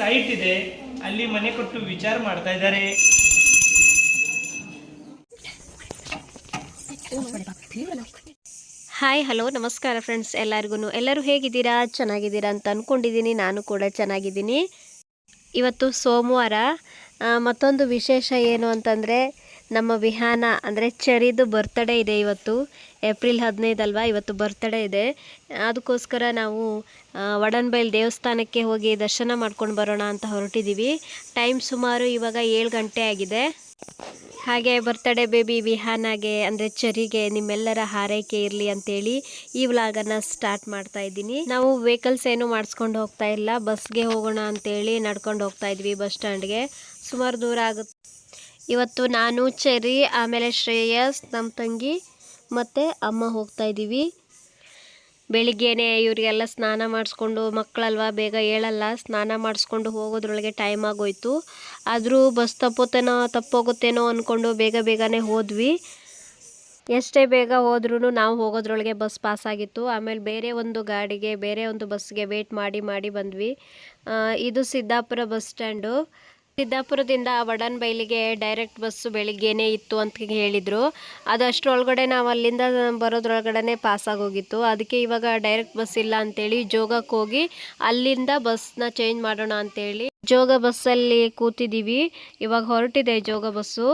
Site ಇದೆ. ಅಲ್ಲಿ ಮನೆ ಕೊಟ್ಟು ವಿಚಾರ ಮಾಡ್ತಾ ಇದ್ದಾರೆ. ಹಾಯ್ ಹಲೋ ನಮಸ್ಕಾರ ಫ್ರೆಂಡ್ಸ್ ಎಲ್ಲರಿಗೂ ಎಲ್ಲರೂ ಹೇಗಿದ್ದೀರಾ? ಚೆನ್ನಾಗಿದ್ದೀರಾ ಅಂತ ಅಂದ್ಕೊಂಡಿದ್ದೀನಿ ನಾನು ಕೂಡ ಚೆನ್ನಾಗಿದ್ದೀನಿ. ಇವತ್ತು ಸೋಮವಾರ. ಮತ್ತೊಂದು ವಿಶೇಷ ಏನು ಅಂತಂದರೆ ನಮ್ಮ ವಿಹಾನ ಅಂದರೆ ಚರಿದು ಬರ್ತಡೇ ಇದೆ ಇವತ್ತು, ಏಪ್ರಿಲ್ ಹದಿನೈದಲ್ವಾ? ಇವತ್ತು ಬರ್ತ್ಡೇ ಇದೆ. ಅದಕ್ಕೋಸ್ಕರ ನಾವು ವಡನ್ಬೈಲ್ ದೇವಸ್ಥಾನಕ್ಕೆ ಹೋಗಿ ದರ್ಶನ ಮಾಡ್ಕೊಂಡು ಬರೋಣ ಅಂತ ಹೊರಟಿದ್ದೀವಿ ಟೈಮ್ ಸುಮಾರು ಇವಾಗ ಏಳು ಗಂಟೆ ಆಗಿದೆ. ಹಾಗೆ ಬರ್ತಡೇ ಬೇಬಿ ವಿಹಾನಾಗೆ ಅಂದರೆ ಚರಿಗೆ ನಿಮ್ಮೆಲ್ಲರ ಹಾರೈಕೆ ಇರಲಿ ಅಂತೇಳಿ ಈ ವ್ಲಾಗನ್ನು ಸ್ಟಾರ್ಟ್ ಮಾಡ್ತಾ ಇದ್ದೀನಿ. ನಾವು ವೆಹಿಕಲ್ಸ್ ಏನು ಮಾಡಿಸ್ಕೊಂಡು ಹೋಗ್ತಾ ಇಲ್ಲ. ಬಸ್ಗೆ ಹೋಗೋಣ ಅಂತೇಳಿ ನಡ್ಕೊಂಡು ಹೋಗ್ತಾ ಇದ್ವಿ ಬಸ್ ಸ್ಟ್ಯಾಂಡ್ಗೆ ಸುಮಾರು ದೂರ ಆಗುತ್ತೆ. ಇವತ್ತು ನಾನು ಚೆರಿ ಆಮೇಲೆ ಶ್ರೇಯಸ್, ನಮ್ಮ ತಂಗಿ ಮತ್ತು ಅಮ್ಮ ಹೋಗ್ತಾ ಇದ್ದೀವಿ. ಬೆಳಿಗ್ಗೆನೆ ಇವರಿಗೆಲ್ಲ ಸ್ನಾನ ಮಾಡಿಸ್ಕೊಂಡು ಮಕ್ಕಳಲ್ವ ಬೇಗ ಹೇಳಲ್ಲ ಸ್ನಾನ ಮಾಡಿಸ್ಕೊಂಡು ಹೋಗೋದ್ರೊಳಗೆ ಟೈಮ್ ಆಗೋಯ್ತು. ಆದರೂ ಬಸ್ ತಪ್ಪೋತೇನೋ, ತಪ್ಪೋಗುತ್ತೇನೋ ಅಂದ್ಕೊಂಡು ಬೇಗ ಬೇಗನೆ ಹೋದ್ವಿ. ಎಷ್ಟೇ ಬೇಗ ಹೋದ್ರೂ ನಾವು ಹೋಗೋದ್ರೊಳಗೆ ಬಸ್ ಪಾಸ್ ಆಗಿತ್ತು. ಆಮೇಲೆ ಬೇರೆ ಒಂದು ಗಾಡಿಗೆ, ಬೇರೆ ಒಂದು ಬಸ್ಗೆ ವೇಟ್ ಮಾಡಿ ಮಾಡಿ ಬಂದ್ವಿ. ಇದು ಸಿದ್ದಾಪುರ ಬಸ್ ಸ್ಟ್ಯಾಂಡು ಸಿದ್ದಾಪುರದಿಂದ ವಡನ್ ಬೈಲಿಗೆ ಡೈರೆಕ್ಟ್ ಬಸ್ಸು ಬೆಳಿಗ್ಗೆನೆ ಇತ್ತು ಅಂತ ಹೇಳಿದರು. ಅದು ಅಷ್ಟರೊಳಗಡೆ ನಾವು ಅಲ್ಲಿಂದ ಬರೋದ್ರೊಳಗಡೆ ಪಾಸ್ ಆಗೋಗಿತ್ತು. ಅದಕ್ಕೆ ಇವಾಗ ಡೈರೆಕ್ಟ್ ಬಸ್ ಇಲ್ಲ ಅಂತೇಳಿ ಜೋಗಕ್ಕೆ ಹೋಗಿ ಅಲ್ಲಿಂದ ಬಸ್ನ ಚೇಂಜ್ ಮಾಡೋಣ ಅಂತೇಳಿ ಜೋಗ ಬಸ್ಸಲ್ಲಿ ಕೂತಿದ್ದೀವಿ. ಇವಾಗ ಹೊರಟಿದೆ ಜೋಗ ಬಸ್ಸು.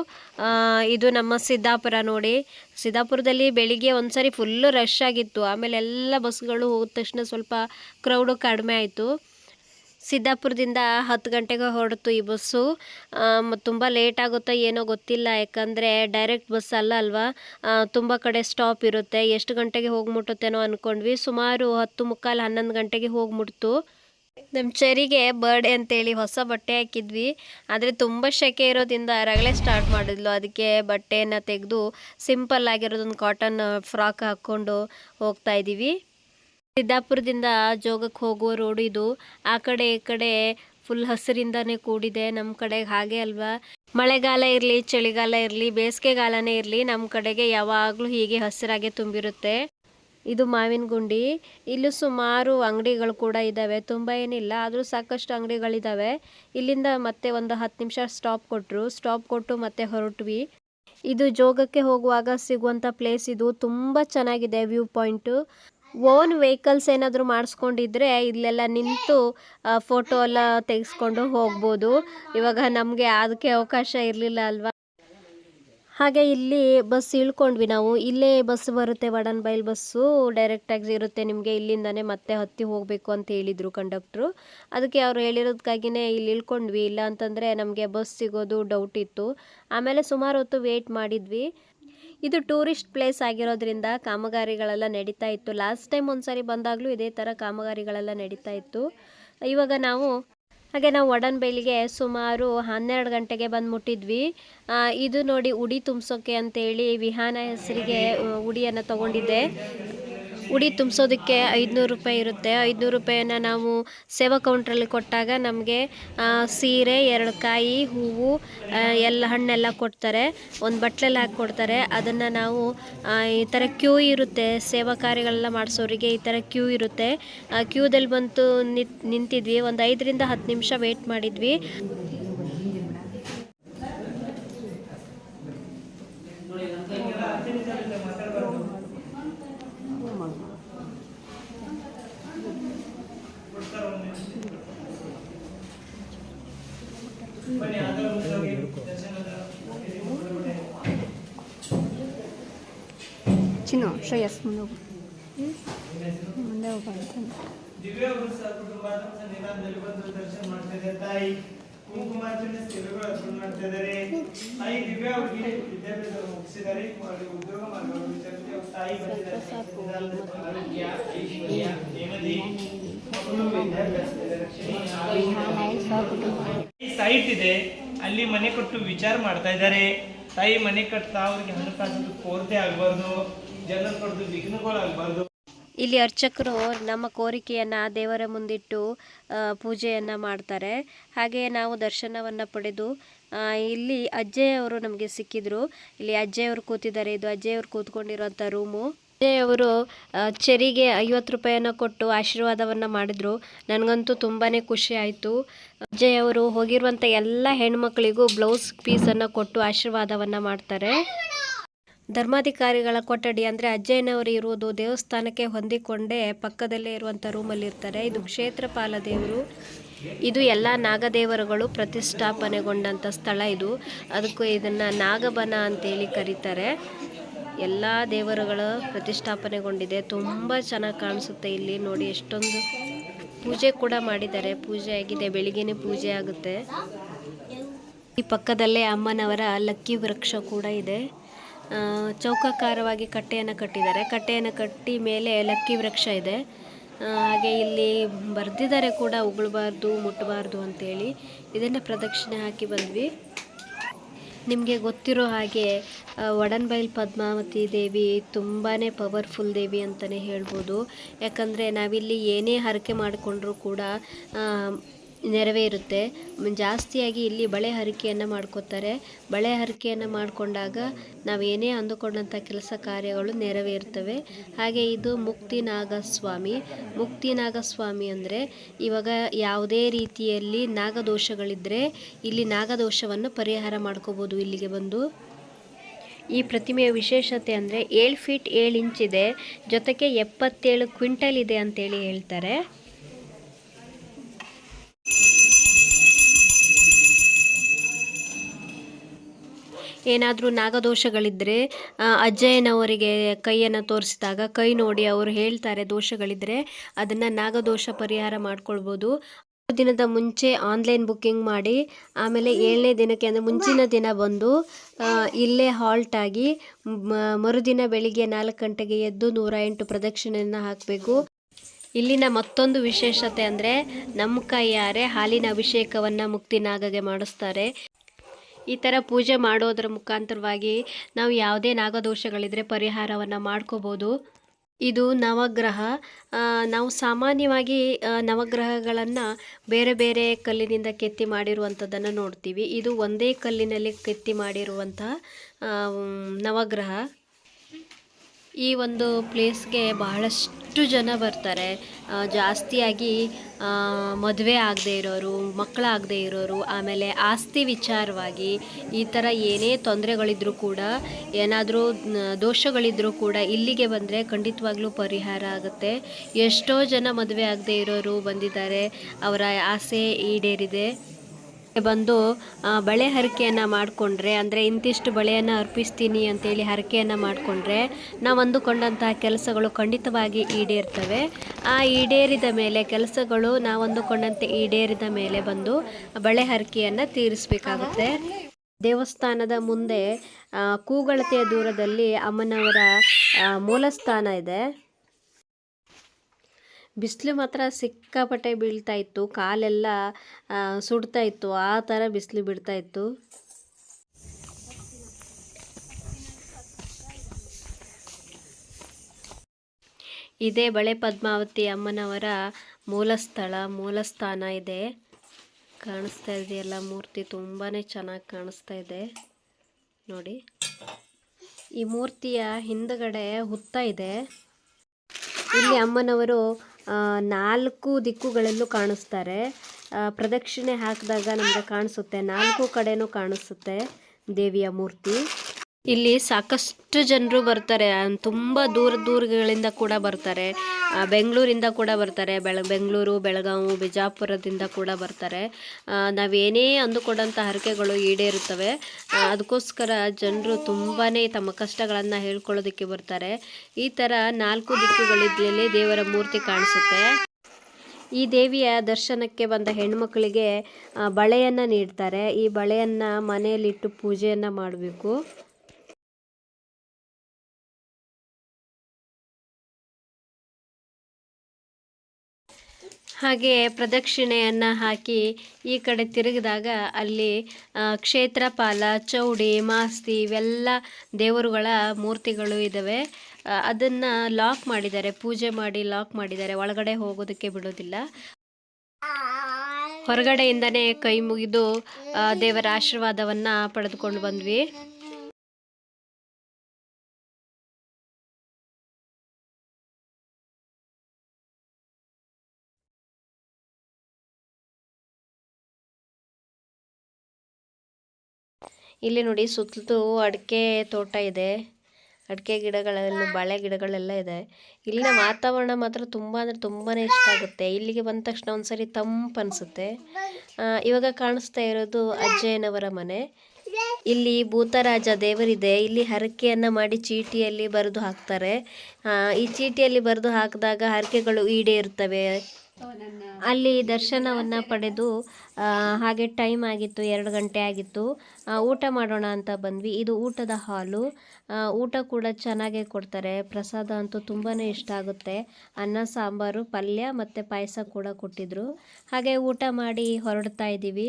ಇದು ನಮ್ಮ ಸಿದ್ದಾಪುರ ನೋಡಿ. ಸಿದ್ದಾಪುರದಲ್ಲಿ ಬೆಳಿಗ್ಗೆ ಒಂದ್ಸರಿ ಫುಲ್ಲು ರಶ್ ಆಗಿತ್ತು. ಆಮೇಲೆ ಎಲ್ಲ ಬಸ್ಗಳು ಹೋದ ತಕ್ಷಣ ಸ್ವಲ್ಪ ಕ್ರೌಡು ಕಡಿಮೆ ಆಯಿತು. ಸಿದ್ದಾಪುರದಿಂದ ಹತ್ತು ಗಂಟೆಗೆ ಹೊರಡ್ತು ಈ ಬಸ್ಸು. ತುಂಬ ಲೇಟ್ ಆಗುತ್ತೋ ಏನೋ ಗೊತ್ತಿಲ್ಲ. ಯಾಕಂದರೆ ಡೈರೆಕ್ಟ್ ಬಸ್ ಅಲ್ಲ ಅಲ್ವಾ? ತುಂಬ ಕಡೆ ಸ್ಟಾಪ್ ಇರುತ್ತೆ. ಎಷ್ಟು ಗಂಟೆಗೆ ಹೋಗಿ ಮುಟ್ಟುತ್ತೇನೋ ಅಂದ್ಕೊಂಡ್ವಿ ಸುಮಾರು ಹತ್ತು ಮುಕ್ಕಾಲು ಹನ್ನೊಂದು ಗಂಟೆಗೆ ಹೋಗಿ ಮುಟ್ತು ನಮ್ಮ ಚರಿಗೆ ಬರ್ಡೇ ಅಂತೇಳಿ ಹೊಸ ಬಟ್ಟೆ ಹಾಕಿದ್ವಿ. ಆದರೆ ತುಂಬ ಶೆಕೆ ಇರೋದ್ರಿಂದ ರಗಳೆ ಸ್ಟಾರ್ಟ್ ಮಾಡಿದ್ಲು. ಅದಕ್ಕೆ ಬಟ್ಟೆಯನ್ನು ತೆಗೆದು ಸಿಂಪಲ್ ಆಗಿರೋದೊಂದು ಕಾಟನ್ ಫ್ರಾಕ್ ಹಾಕ್ಕೊಂಡು ಹೋಗ್ತಾ ಇದ್ದೀವಿ ಸಿದ್ದಾಪುರದಿಂದ ಜೋಗಕ್ಕೆ ಹೋಗುವ ರೋಡ್ ಇದು. ಆ ಕಡೆ ಈ ಕಡೆ ಫುಲ್ ಹಸಿರಿಂದಾನೇ ಕೂಡಿದೆ ನಮ್ಮ ಕಡೆಗೆ ಹಾಗೆ ಅಲ್ವಾ? ಮಳೆಗಾಲ ಇರಲಿ, ಚಳಿಗಾಲ ಇರಲಿ, ಬೇಸಿಗೆಗಾಲನೇ ಇರಲಿ ನಮ್ಮ ಕಡೆಗೆ ಯಾವಾಗಲೂ ಹೀಗೆ ಹಸಿರಾಗೆ ತುಂಬಿರುತ್ತೆ. ಇದು ಮಾವಿನ ಗುಂಡಿ. ಇಲ್ಲೂ ಸುಮಾರು ಅಂಗಡಿಗಳು ಕೂಡ ಇದ್ದಾವೆ ತುಂಬ ಏನಿಲ್ಲ, ಆದರೂ ಸಾಕಷ್ಟು ಅಂಗಡಿಗಳಿದ್ದಾವೆ ಇಲ್ಲಿಂದ ಮತ್ತೆ ಒಂದು ಹತ್ತು ನಿಮಿಷ ಸ್ಟಾಪ್ ಕೊಟ್ಟರು ಸ್ಟಾಪ್ ಕೊಟ್ಟು ಮತ್ತೆ ಹೊರಟ್ವಿ. ಇದು ಜೋಗಕ್ಕೆ ಹೋಗುವಾಗ ಸಿಗುವಂಥ ಪ್ಲೇಸ್ ಇದು. ತುಂಬ ಚೆನ್ನಾಗಿದೆ ವ್ಯೂ ಪಾಯಿಂಟು ಓನ್ ವೆಹಿಕಲ್ಸ್ ಏನಾದರೂ ಮಾಡಿಸ್ಕೊಂಡಿದ್ರೆ ಇಲ್ಲೆಲ್ಲ ನಿಂತು ಫೋಟೋ ಎಲ್ಲ ತೆಗೆಸ್ಕೊಂಡು ಹೋಗ್ಬೋದು. ಇವಾಗ ನಮಗೆ ಅದಕ್ಕೆ ಅವಕಾಶ ಇರಲಿಲ್ಲ ಅಲ್ವಾ? ಹಾಗೆ ಇಲ್ಲಿ ಬಸ್ ಇಳ್ಕೊಂಡ್ವಿ ನಾವು. ಇಲ್ಲೇ ಬಸ್ ಬರುತ್ತೆ ವಡನ್ ಬೈಲ್ ಬಸ್ಸು. ಡೈರೆಕ್ಟಾಗಿ ಇರುತ್ತೆ ನಿಮಗೆ ಇಲ್ಲಿಂದನೇ ಮತ್ತೆ ಹತ್ತಿ ಹೋಗಬೇಕು ಅಂತ ಹೇಳಿದರು ಕಂಡಕ್ಟ್ರು ಅದಕ್ಕೆ ಅವರು ಹೇಳಿರೋದಕ್ಕಾಗಿಯೇ ಇಲ್ಲಿ ಇಳ್ಕೊಂಡ್ವಿ. ಇಲ್ಲ ಅಂತಂದರೆ ನಮಗೆ ಬಸ್ ಸಿಗೋದು ಡೌಟ್ ಇತ್ತು. ಆಮೇಲೆ ಸುಮಾರು ಹೊತ್ತು ವೇಟ್ ಮಾಡಿದ್ವಿ. ಇದು ಟೂರಿಸ್ಟ್ ಪ್ಲೇಸ್ ಆಗಿರೋದ್ರಿಂದ ಕಾಮಗಾರಿಗಳೆಲ್ಲ ನಡೀತಾ ಇತ್ತು. ಲಾಸ್ಟ್ ಟೈಮ್ ಒಂದ್ಸರಿ ಬಂದಾಗಲೂ ಇದೇ ಥರ ಕಾಮಗಾರಿಗಳೆಲ್ಲ ನಡೀತಾ ಇತ್ತು. ಇವಾಗ ನಾವು, ಹಾಗೆ ನಾವು ಒಡನ್ಬೈಲಿಗೆ ಸುಮಾರು ಹನ್ನೆರಡು ಗಂಟೆಗೆ ಬಂದು ಮುಟ್ಟಿದ್ವಿ ಇದು ನೋಡಿ ಉಡಿ ತುಂಬಿಸೋಕೆ ಅಂತೇಳಿ ವಿಹಾನ ಹೆಸರಿಗೆ ಉಡಿಯನ್ನು ತಗೊಂಡಿದ್ದೆ. ಉಡಿ ತುಂಬಿಸೋದಕ್ಕೆ ಐದುನೂರು ರೂಪಾಯಿ ಇರುತ್ತೆ. ಐದುನೂರು ರೂಪಾಯಿನ ನಾವು ಸೇವಾ ಕೌಂಟ್ರಲ್ಲಿ ಕೊಟ್ಟಾಗ ನಮಗೆ ಸೀರೆ ಎರಡು ಕಾಯಿ ಹೂವು ಎಲ್ಲ ಹಣ್ಣೆಲ್ಲ ಕೊಡ್ತಾರೆ. ಒಂದು ಬಟ್ಲಲ್ಲಿ ಹಾಕಿ ಕೊಡ್ತಾರೆ. ಅದನ್ನು ನಾವು ಈ ಥರ ಕ್ಯೂ ಇರುತ್ತೆ. ಸೇವಾ ಕಾರ್ಯಗಳೆಲ್ಲ ಮಾಡಿಸೋರಿಗೆ ಈ ಥರ ಕ್ಯೂ ಇರುತ್ತೆ. ಕ್ಯೂದಲ್ಲಿ ಬಂತು ನಿಂತಿದ್ವಿ. ಒಂದು ಐದರಿಂದ ಹತ್ತು ನಿಮಿಷ ವೆಯ್ಟ್ ಮಾಡಿದ್ವಿ ಬನ್ನಿ ಆ ಕಡೆ ಮುಂದೆ ಹೋಗಿ ದರ್ಶನದ ಚಿನ್ನು ಶ್ರೇಯಸ್ ಮುಂದೆ ಹೋಗು ಮುಂದೆ ಹೋಗು ದಿವ್ಯ ಕುಟುಂಬದ ಬಂದು ದರ್ಶನ ತಾಯಿ ಕುಂಕುಮಾರ್ಚನೆ ಸೇವೆಗಳು ಅರ್ಪಣೆ ಮಾಡ್ತಾ ಇದ್ದಾರೆ ತಾಯಿ ದಿವ್ಯ ಅವರಿಗೆ ವಿದ್ಯಾಭ್ಯಾಸ ಮುಗಿಸಿದ್ದಾರೆ ಅವರಿಗೆ ಉದ್ಯೋಗ ತಾಯಿ ಬಂದಿದ್ದಾರೆ ಸೈಟ್ ಇದೆ ಅಲ್ಲಿ ಮನೆ ಕೊಟ್ಟು ವಿಚಾರ ಮಾಡ್ತಾ ಇದ್ದಾರೆ. ತಾಯಿ ಮನೆ ಕಟ್ತಾ ಅವ್ರಿಗೆ ಹಣಕಾಸು ಕೋರ್ತೆ ಆಗಬಾರ್ದು. ಇಲ್ಲಿ ಅರ್ಚಕರು ನಮ್ಮ ಕೋರಿಕೆಯನ್ನ ದೇವರ ಮುಂದಿಟ್ಟು ಪೂಜೆಯನ್ನ ಮಾಡ್ತಾರೆ. ಹಾಗೆ ನಾವು ದರ್ಶನವನ್ನ ಪಡೆದು ಇಲ್ಲಿ ಅಜ್ಜೆಯವರು ನಮಗೆ ಸಿಕ್ಕಿದ್ರು. ಇಲ್ಲಿ ಅಜ್ಜೆಯವರು ಕೂತಿದ್ದಾರೆ. ಇದು ಅಜ್ಜೆಯವರು ಕೂತ್ಕೊಂಡಿರುವಂತ ರೂಮು. ಅವರು ಚೆರಿಗೆ ಐವತ್ತು ರೂಪಾಯಿಯನ್ನು ಕೊಟ್ಟು ಆಶೀರ್ವಾದವನ್ನು ಮಾಡಿದರು. ನನಗಂತೂ ತುಂಬಾ ಖುಷಿ ಆಯಿತು. ಅಜ್ಜೆಯವರು ಹೋಗಿರುವಂಥ ಎಲ್ಲ ಹೆಣ್ಮಕ್ಳಿಗೂ ಬ್ಲೌಸ್ ಪೀಸನ್ನು ಕೊಟ್ಟು ಆಶೀರ್ವಾದವನ್ನು ಮಾಡ್ತಾರೆ. ಧರ್ಮಾಧಿಕಾರಿಗಳ ಕೊಠಡಿ ಅಂದರೆ ಅಜ್ಜಯ್ಯನವರು ಇರುವುದು ದೇವಸ್ಥಾನಕ್ಕೆ ಹೊಂದಿಕೊಂಡೇ ಪಕ್ಕದಲ್ಲೇ ಇರುವಂಥ ರೂಮಲ್ಲಿ ಇರ್ತಾರೆ. ಇದು ಕ್ಷೇತ್ರಪಾಲ ದೇವರು. ಇದು ಎಲ್ಲ ನಾಗದೇವರುಗಳು ಪ್ರತಿಷ್ಠಾಪನೆಗೊಂಡಂಥ ಸ್ಥಳ ಇದು. ಅದಕ್ಕೂ ಇದನ್ನು ನಾಗಬನ ಅಂತೇಳಿ ಕರೀತಾರೆ. ಎಲ್ಲ ದೇವರುಗಳು ಪ್ರತಿಷ್ಠಾಪನೆಗೊಂಡಿದೆ. ತುಂಬ ಚೆನ್ನಾಗಿ ಕಾಣಿಸುತ್ತೆ ಇಲ್ಲಿ ನೋಡಿ. ಎಷ್ಟೊಂದು ಪೂಜೆ ಕೂಡ ಮಾಡಿದ್ದಾರೆ. ಪೂಜೆ ಆಗಿದೆ. ಬೆಳಿಗ್ಗೆನೇ ಪೂಜೆ ಆಗುತ್ತೆ. ಈ ಪಕ್ಕದಲ್ಲೇ ಅಮ್ಮನವರ ಲಕ್ಕಿ ವೃಕ್ಷ ಕೂಡ ಇದೆ. ಚೌಕಾಕಾರವಾಗಿ ಕಟ್ಟೆಯನ್ನು ಕಟ್ಟಿದ್ದಾರೆ. ಕಟ್ಟೆಯನ್ನು ಕಟ್ಟಿ ಮೇಲೆ ಲಕ್ಕಿ ವೃಕ್ಷ ಇದೆ. ಹಾಗೆ ಇಲ್ಲಿ ಬರೆದಿದ್ದಾರೆ ಕೂಡ ಉಗುಳಬಾರ್ದು, ಮುಟ್ಟಬಾರ್ದು ಅಂತೇಳಿ ಇದನ್ನು ಪ್ರದಕ್ಷಿಣೆ ಹಾಕಿ ಬಂದ್ವಿ. ನಿಮಗೆ ಗೊತ್ತಿರೋ ಹಾಗೆ ಒಡನ್ಬೈಲ್ ಪದ್ಮಾವತಿ ದೇವಿ ತುಂಬಾ ಪವರ್ಫುಲ್ ದೇವಿ ಅಂತಲೇ ಹೇಳ್ಬೋದು. ಯಾಕಂದರೆ ನಾವಿಲ್ಲಿ ಏನೇ ಹರಕೆ ಮಾಡಿಕೊಂಡ್ರೂ ಕೂಡ ನೆರವೇರುತ್ತೆ. ಜಾಸ್ತಿಯಾಗಿ ಇಲ್ಲಿ ಬಳೆ ಹರಿಕೆಯನ್ನು ಮಾಡ್ಕೋತಾರೆ. ಬಳೆ ಹರಿಕೆಯನ್ನು ಮಾಡಿಕೊಂಡಾಗ ನಾವು ಏನೇ ಅಂದುಕೊಂಡಂಥ ಕೆಲಸ ಕಾರ್ಯಗಳು ನೆರವೇರ್ತವೆ. ಹಾಗೆ ಇದು ಮುಕ್ತಿ ನಾಗಸ್ವಾಮಿ ಮುಕ್ತಿ ನಾಗಸ್ವಾಮಿ ಅಂದರೆ ಇವಾಗ ಯಾವುದೇ ರೀತಿಯಲ್ಲಿ ನಾಗದೋಷಗಳಿದ್ದರೆ ಇಲ್ಲಿ ನಾಗದೋಷವನ್ನು ಪರಿಹಾರ ಮಾಡ್ಕೋಬೋದು ಇಲ್ಲಿಗೆ ಬಂದು. ಈ ಪ್ರತಿಮೆಯ ವಿಶೇಷತೆ ಅಂದರೆ ಏಳು ಫೀಟ್ ಏಳು ಇಂಚ್ ಇದೆ. ಜೊತೆಗೆ ಎಪ್ಪತ್ತೇಳು ಕ್ವಿಂಟಲ್ ಇದೆ ಅಂತೇಳಿ ಹೇಳ್ತಾರೆ. ಏನಾದರೂ ನಾಗದೋಷಗಳಿದ್ದರೆ ಅಜ್ಜಯ್ಯನವರಿಗೆ ಕೈಯನ್ನು ತೋರಿಸಿದಾಗ ಕೈ ನೋಡಿ ಅವರು ಹೇಳ್ತಾರೆ ದೋಷಗಳಿದ್ದರೆ ಅದನ್ನು ನಾಗದೋಷ ಪರಿಹಾರ ಮಾಡ್ಕೊಳ್ಬೋದು. ದಿನದ ಮುಂಚೆ ಆನ್ಲೈನ್ ಬುಕ್ಕಿಂಗ್ ಮಾಡಿ, ಆಮೇಲೆ ಏಳನೇ ದಿನಕ್ಕೆ ಅಂದರೆ ಮುಂಚಿನ ದಿನ ಬಂದು ಇಲ್ಲೇ ಹಾಲ್ಟ್ ಆಗಿ ಮರುದಿನ ಬೆಳಿಗ್ಗೆ ನಾಲ್ಕು ಗಂಟೆಗೆ ಎದ್ದು ನೂರ ಎಂಟು ಪ್ರದಕ್ಷಿಣೆಯನ್ನು ಹಾಕಬೇಕು. ಇಲ್ಲಿನ ಮತ್ತೊಂದು ವಿಶೇಷತೆ ಅಂದರೆ, ನಮ್ಮ ಕೈಯಾರೆ ಹಾಲಿನ ಅಭಿಷೇಕವನ್ನು ಮುಕ್ತಿನಾಗಗೆ ಮಾಡಿಸ್ತಾರೆ. ಈ ಥರ ಪೂಜೆ ಮಾಡೋದ್ರ ಮುಖಾಂತರವಾಗಿ ನಾವು ಯಾವುದೇ ನಾಗದೋಷಗಳಿದ್ರೆ ಪರಿಹಾರವನ್ನು ಮಾಡ್ಕೋಬೋದು. ಇದು ನವಗ್ರಹ. ನಾವು ಸಾಮಾನ್ಯವಾಗಿ ನವಗ್ರಹಗಳನ್ನು ಬೇರೆ ಬೇರೆ ಕಲ್ಲಿನಿಂದ ಕೆತ್ತಿ ಮಾಡಿರುವಂಥದ್ದನ್ನು ನೋಡ್ತೀವಿ. ಇದು ಒಂದೇ ಕಲ್ಲಿನಲ್ಲಿ ಕೆತ್ತಿ ಮಾಡಿರುವಂಥ ನವಗ್ರಹ. ಈ ಒಂದು ಪ್ಲೇಸ್ಗೆ ಬಹಳಷ್ಟು ಜನ ಬರ್ತಾರೆ. ಜಾಸ್ತಿಯಾಗಿ ಮದುವೆ ಆಗದೆ ಇರೋರು, ಮಕ್ಕಳಾಗದೆ ಇರೋರು, ಆಮೇಲೆ ಆಸ್ತಿ ವಿಚಾರವಾಗಿ ಈ ಥರ ಏನೇ ತೊಂದರೆಗಳಿದ್ರೂ ಕೂಡ, ಏನಾದರೂ ದೋಷಗಳಿದ್ರೂ ಕೂಡ ಇಲ್ಲಿಗೆ ಬಂದರೆ ಖಂಡಿತವಾಗ್ಲೂ ಪರಿಹಾರ ಆಗುತ್ತೆ. ಎಷ್ಟೋ ಜನ ಮದುವೆ ಆಗದೆ ಇರೋರು ಬಂದಿದ್ದಾರೆ. ಅವರ ಆಸೆ ಈಡೇರಿದೆ. ಬಂದು ಬಳೆ ಹರಕೆಯನ್ನು ಮಾಡಿಕೊಂಡ್ರೆ, ಅಂದರೆ ಇಂತಿಷ್ಟು ಬಳೆಯನ್ನು ಅರ್ಪಿಸ್ತೀನಿ ಅಂತೇಳಿ ಹರಕೆಯನ್ನು ಮಾಡಿಕೊಂಡ್ರೆ, ನಾವು ಅಂದುಕೊಂಡಂತಹ ಕೆಲಸಗಳು ಖಂಡಿತವಾಗಿ ಈಡೇರ್ತವೆ. ಆ ಈಡೇರಿದ ಮೇಲೆ, ಕೆಲಸಗಳು ನಾವು ಅಂದುಕೊಂಡಂತೆ ಈಡೇರಿದ ಮೇಲೆ ಬಂದು ಬಳೆ ಹರಕೆಯನ್ನು ತೀರಿಸಬೇಕಾಗುತ್ತೆ. ದೇವಸ್ಥಾನದ ಮುಂದೆ ಕೂಗಳತೆಯ ದೂರದಲ್ಲಿ ಅಮ್ಮನವರ ಮೂಲಸ್ಥಾನ ಇದೆ. ಬಿಸಿಲು ಮಾತ್ರ ಸಿಕ್ಕಾಪಟ್ಟೆ ಬೀಳ್ತಾ ಇತ್ತು, ಕಾಲೆಲ್ಲ ಸುಡ್ತಾ ಇತ್ತು. ಆ ಥರ ಬಿಸಿಲು ಬಿಡ್ತಾ ಇತ್ತು. ಇದೇ ಬಳೆ ಪದ್ಮಾವತಿ ಅಮ್ಮನವರ ಮೂಲಸ್ಥಳ, ಮೂಲಸ್ಥಾನ ಇದೆ. ಕಾಣಿಸ್ತಾ ಇದೆಯಲ್ಲ ಮೂರ್ತಿ ತುಂಬಾ ಚೆನ್ನಾಗಿ ಕಾಣಿಸ್ತಾ ಇದೆ. ನೋಡಿ. ಈ ಮೂರ್ತಿಯ ಹಿಂದುಗಡೆ ಹುತ್ತ ಇದೆ. ಇಲ್ಲಿ ಅಮ್ಮನವರು ನಾಲ್ಕು ದಿಕ್ಕುಗಳಲ್ಲೂ ಕಾಣಿಸ್ತಾರೆ. ಪ್ರದಕ್ಷಿಣೆ ಹಾಕಿದಾಗ ನಮಗೆ ಕಾಣಿಸುತ್ತೆ. ನಾಲ್ಕು ಕಡೆನೂ ಕಾಣಿಸುತ್ತೆ ದೇವಿಯ ಮೂರ್ತಿ. ಇಲ್ಲಿ ಸಾಕಷ್ಟು ಜನರು ಬರ್ತಾರೆ ತುಂಬ ದೂರ ದೂರಗಳಿಂದ ಕೂಡ ಬರ್ತಾರೆ. ಬೆಂಗಳೂರಿಂದ ಕೂಡ ಬರ್ತಾರೆ, ಬೆಳ, ಬೆಂಗಳೂರು, ಬೆಳಗಾವಿ, ಬಿಜಾಪುರದಿಂದ ಕೂಡ ಬರ್ತಾರೆ. ನಾವೇನೇ ಅಂದುಕೊಂಡಂಥ ಹರಕೆಗಳು ಈಡೇರುತ್ತವೆ. ಅದಕ್ಕೋಸ್ಕರ ಜನರು ತುಂಬಾ ತಮ್ಮ ಕಷ್ಟಗಳನ್ನು ಹೇಳ್ಕೊಳ್ಳೋದಕ್ಕೆ ಬರ್ತಾರೆ. ಈ ಥರ ನಾಲ್ಕು ದಿಕ್ಕುಗಳಿದ್ದಲ್ಲಿ ದೇವರ ಮೂರ್ತಿ ಕಾಣಿಸುತ್ತೆ. ಈ ದೇವಿಯ ದರ್ಶನಕ್ಕೆ ಬಂದ ಹೆಣ್ಮಕ್ಳಿಗೆ ಬಳೆಯನ್ನು ನೀಡ್ತಾರೆ. ಈ ಬಳೆಯನ್ನು ಮನೆಯಲ್ಲಿಟ್ಟು ಪೂಜೆಯನ್ನು ಮಾಡಬೇಕು. ಹಾಗೆ ಪ್ರದಕ್ಷಿಣೆಯನ್ನು ಹಾಕಿ ಈ ಕಡೆ ತಿರುಗಿದಾಗ ಅಲ್ಲಿ ಕ್ಷೇತ್ರಪಾಲ, ಚೌಡಿ, ಮಾಸ್ತಿ ಇವೆಲ್ಲ ದೇವರುಗಳ ಮೂರ್ತಿಗಳು ಇದ್ದಾವೆ ಅದನ್ನು ಲಾಕ್ ಮಾಡಿದ್ದಾರೆ. ಪೂಜೆ ಮಾಡಿ ಲಾಕ್ ಮಾಡಿದ್ದಾರೆ. ಒಳಗಡೆ ಹೋಗೋದಕ್ಕೆ ಬಿಡೋದಿಲ್ಲ. ಹೊರಗಡೆಯಿಂದನೇ ಕೈ ಮುಗಿದು ದೇವರ ಆಶೀರ್ವಾದವನ್ನು ಪಡೆದುಕೊಂಡು ಬಂದ್ವಿ. ಇಲ್ಲಿ ನೋಡಿ ಸುತ್ತಲೂ ಅಡಿಕೆ ತೋಟ ಇದೆ. ಅಡಿಕೆ ಗಿಡಗಳೆಲ್ಲ, ಬಾಳೆ ಗಿಡಗಳೆಲ್ಲ ಇದೆ. ಇಲ್ಲಿನ ವಾತಾವರಣ ಮಾತ್ರ ತುಂಬ ಅಂದರೆ ತುಂಬಾ ಇಷ್ಟ ಆಗುತ್ತೆ. ಇಲ್ಲಿಗೆ ಬಂದ ತಕ್ಷಣ ಒಂದ್ಸರಿ ತಂಪು ಅನಿಸುತ್ತೆ. ಇವಾಗ ಕಾಣಿಸ್ತಾ ಇರೋದು ಅಜ್ಜಯ್ಯನವರ ಮನೆ. ಇಲ್ಲಿ ಭೂತರಾಜ ದೇವರಿದೆ. ಇಲ್ಲಿ ಹರಕೆಯನ್ನು ಮಾಡಿ ಚೀಟಿಯಲ್ಲಿ ಬರೆದು ಹಾಕ್ತಾರೆ. ಈ ಚೀಟಿಯಲ್ಲಿ ಬರೆದು ಹಾಕಿದಾಗ ಹರಕೆಗಳು ಈಡೇರುತ್ತವೆ. ಅಲ್ಲಿ ದರ್ಶನವನ್ನು ಪಡೆದು ಹಾಗೆ ಟೈಮ್ ಆಗಿತ್ತು, ಎರಡು ಗಂಟೆ ಆಗಿತ್ತು. ಊಟ ಮಾಡೋಣ ಅಂತ ಬಂದ್ವಿ. ಇದು ಊಟದ ಹಾಲು. ಊಟ ಕೂಡ ಚೆನ್ನಾಗೇ ಕೊಡ್ತಾರೆ. ಪ್ರಸಾದ ಅಂತೂ ತುಂಬಾ ಇಷ್ಟ ಆಗುತ್ತೆ. ಅನ್ನ, ಸಾಂಬಾರು, ಪಲ್ಯ ಮತ್ತು ಪಾಯಸ ಕೂಡ ಕೊಟ್ಟಿದ್ರು. ಹಾಗೆ ಊಟ ಮಾಡಿ ಹೊರಡ್ತಾ ಇದ್ದೀವಿ.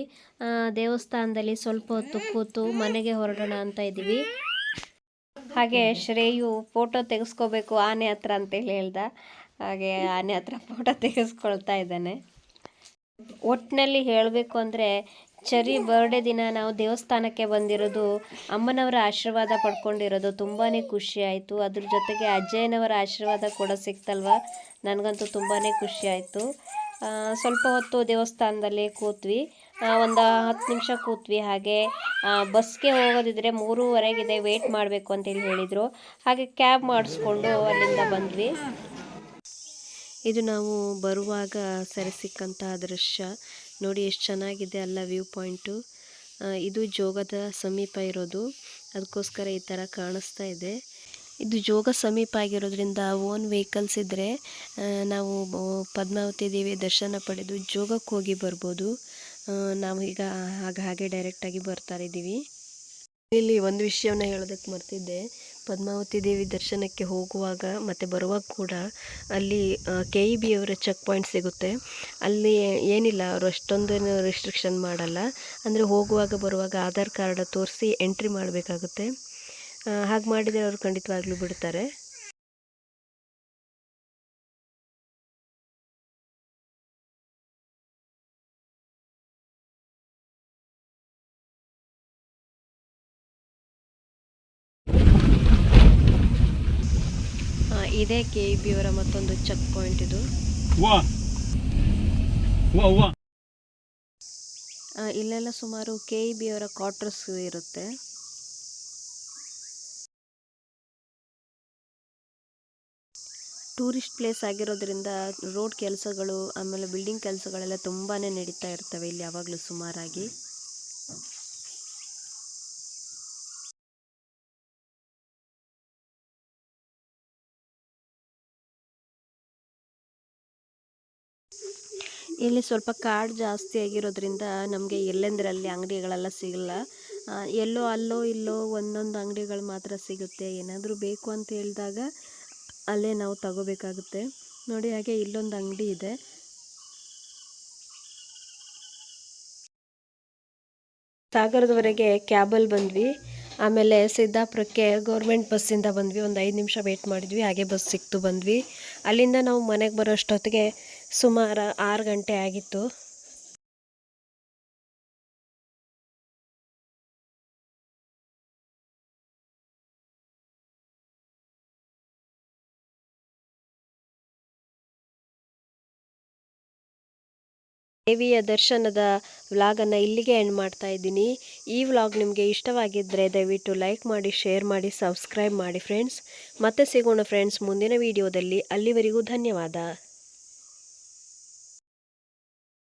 ದೇವಸ್ಥಾನದಲ್ಲಿ ಸ್ವಲ್ಪ ಹೊತ್ತು ಕೂತು ಮನೆಗೆ ಹೊರಡೋಣ ಅಂತ ಇದ್ದೀವಿ. ಹಾಗೆ ಶ್ರೇಯು ಫೋಟೋ ತೆಗೆಸ್ಕೋಬೇಕು ಆನೆ ಹತ್ರ ಅಂತೇಳಿ ಹೇಳ್ದ. ಹಾಗೆ ಆನೆ ಹತ್ರ ಫೋಟೋ ತೆಗೆಸ್ಕೊಳ್ತಾ ಇದ್ದಾನೆ. ಒಟ್ಟಿನಲ್ಲಿ ಹೇಳಬೇಕು ಅಂದರೆ ಚರಿ ಬರ್ಡೇ ದಿನ ನಾವು ದೇವಸ್ಥಾನಕ್ಕೆ ಬಂದಿರೋದು, ಅಮ್ಮನವರ ಆಶೀರ್ವಾದ ಪಡ್ಕೊಂಡಿರೋದು ತುಂಬಾ ಖುಷಿ ಆಯಿತು. ಅದ್ರ ಜೊತೆಗೆ ಅಜ್ಜಯ್ಯನವರ ಆಶೀರ್ವಾದ ಕೂಡ ಸಿಕ್ತಲ್ವ? ನನಗಂತೂ ತುಂಬಾ ಖುಷಿ ಆಯಿತು. ಸ್ವಲ್ಪ ಹೊತ್ತು ದೇವಸ್ಥಾನದಲ್ಲಿ ಕೂತ್ವಿ. ಒಂದು ಹತ್ತು ನಿಮಿಷ ಕೂತ್ವಿ. ಹಾಗೆ ಬಸ್ಗೆ ಹೋಗೋದಿದ್ರೆ ಮೂರುವರೆಗಿದೆ. ವೇಟ್ ಮಾಡಬೇಕು ಅಂತೇಳಿ ಹೇಳಿದರು. ಹಾಗೆ ಕ್ಯಾಬ್ ಮಾಡಿಸ್ಕೊಂಡು ಅಲ್ಲಿಂದ ಬಂದ್ವಿ. ಇದು ನಾವು ಬರುವಾಗ ಸೆರೆ ಸಿಕ್ಕಂತಹ ದೃಶ್ಯ. ನೋಡಿ ಎಷ್ಟು ಚೆನ್ನಾಗಿದೆ ಅಲ್ಲ ವ್ಯೂ ಪಾಯಿಂಟು. ಇದು ಜೋಗದ ಸಮೀಪ ಇರೋದು. ಅದಕ್ಕೋಸ್ಕರ ಈ ಥರ ಕಾಣಿಸ್ತಾ ಇದೆ. ಇದು ಜೋಗ ಸಮೀಪ ಆಗಿರೋದ್ರಿಂದ ಓನ್ ವೆಹಿಕಲ್ಸ್ ಇದ್ದರೆ ನಾವು ಪದ್ಮಾವತಿ ದೇವಿ ದರ್ಶನ ಪಡೆದು ಜೋಗಕ್ಕೆ ಹೋಗಿ ಬರ್ಬೋದು. ನಾವು ಈಗ ಹಾಗೆ ಹಾಗೆ ಡೈರೆಕ್ಟಾಗಿ ಬರ್ತಾ ಇದ್ದೀವಿ. ಇಲ್ಲಿ ಒಂದು ವಿಷಯವನ್ನು ಹೇಳೋದಕ್ಕೆ ಮರ್ತಿದ್ದೆ. ಪದ್ಮಾವತಿ ದೇವಿ ದರ್ಶನಕ್ಕೆ ಹೋಗುವಾಗ ಮತ್ತು ಬರುವಾಗ ಕೂಡ ಅಲ್ಲಿ ಕೆ ಇ ಬಿ ಅವರ ಚೆಕ್ ಪಾಯಿಂಟ್ ಸಿಗುತ್ತೆ. ಅಲ್ಲಿ ಏನಿಲ್ಲ, ಅವರು ಅಷ್ಟೊಂದೇನು ರಿಸ್ಟ್ರಿಕ್ಷನ್ ಮಾಡಲ್ಲ. ಅಂದರೆ ಹೋಗುವಾಗ ಬರುವಾಗ ಆಧಾರ್ ಕಾರ್ಡ್ ತೋರಿಸಿ ಎಂಟ್ರಿ ಮಾಡಬೇಕಾಗುತ್ತೆ. ಹಾಗೆ ಮಾಡಿದರೆ ಅವರು ಖಂಡಿತವಾಗ್ಲೂ ಬಿಡ್ತಾರೆ. ಇದೇ ಕೆ ಇ ಬಿ ಅವರ ಮತ್ತೊಂದು ಚೆಕ್ ಪಾಯಿಂಟ್ ಇದು. ಇಲ್ಲೆಲ್ಲ ಸುಮಾರು ಕೆ ಇ ಬಿ ಅವರ ಕ್ವಾರ್ಟರ್ಸ್ ಇರುತ್ತೆ. ಟೂರಿಸ್ಟ್ ಪ್ಲೇಸ್ ಆಗಿರೋದ್ರಿಂದ ರೋಡ್ ಕೆಲಸಗಳು ಆಮೇಲೆ ಬಿಲ್ಡಿಂಗ್ ಕೆಲಸಗಳೆಲ್ಲ ತುಂಬಾ ನಡೀತಾ ಇರ್ತವೆ ಇಲ್ಲಿ ಯಾವಾಗಲೂ ಸುಮಾರಾಗಿ. ಇಲ್ಲಿ ಸ್ವಲ್ಪ ಕಾಡು ಜಾಸ್ತಿ ಆಗಿರೋದ್ರಿಂದ ನಮಗೆ ಎಲ್ಲೆಂದರಲ್ಲಿ ಅಂಗಡಿಗಳೆಲ್ಲ ಸಿಗಲ್ಲ. ಎಲ್ಲೋ ಅಲ್ಲೋ ಇಲ್ಲೋ ಒಂದೊಂದು ಅಂಗಡಿಗಳು ಮಾತ್ರ ಸಿಗುತ್ತೆ. ಏನಾದರೂ ಬೇಕು ಅಂತ ಹೇಳಿದಾಗ ಅಲ್ಲೇ ನಾವು ತಗೋಬೇಕಾಗುತ್ತೆ. ನೋಡಿ, ಹಾಗೆ ಇಲ್ಲೊಂದು ಅಂಗಡಿ ಇದೆ. ಸಾಗರದವರೆಗೆ ಕ್ಯಾಬಲ್ಲಿ ಬಂದ್ವಿ. ಆಮೇಲೆ ಸಿದ್ದಾಪುರಕ್ಕೆ ಗೌರ್ಮೆಂಟ್ ಬಸ್ಸಿಂದ ಬಂದ್ವಿ. ಒಂದು ಐದು ನಿಮಿಷ ವೇಟ್ ಮಾಡಿದ್ವಿ. ಹಾಗೆ ಬಸ್ ಸಿಕ್ತು ಬಂದ್ವಿ. ಅಲ್ಲಿಂದ ನಾವು ಮನೆಗೆ ಬರೋ ಅಷ್ಟೊತ್ತಿಗೆ ಸುಮಾರು ಆರು ಗಂಟೆ ಆಗಿತ್ತು. ದೇವಿಯ ದರ್ಶನದ ವ್ಲಾಗನ್ನು ಇಲ್ಲಿಗೆ ಎಂಡ್ ಮಾಡ್ತಾ ಇದ್ದೀನಿ. ಈ ವ್ಲಾಗ್ ನಿಮಗೆ ಇಷ್ಟವಾಗಿದ್ದರೆ ದಯವಿಟ್ಟು ಲೈಕ್ ಮಾಡಿ, ಶೇರ್ ಮಾಡಿ, ಸಬ್ಸ್ಕ್ರೈಬ್ ಮಾಡಿ ಫ್ರೆಂಡ್ಸ್ ಮತ್ತೆ ಸಿಗೋಣ ಫ್ರೆಂಡ್ಸ್ ಮುಂದಿನ ವಿಡಿಯೋದಲ್ಲಿ ಅಲ್ಲಿವರೆಗೂ ಧನ್ಯವಾದ.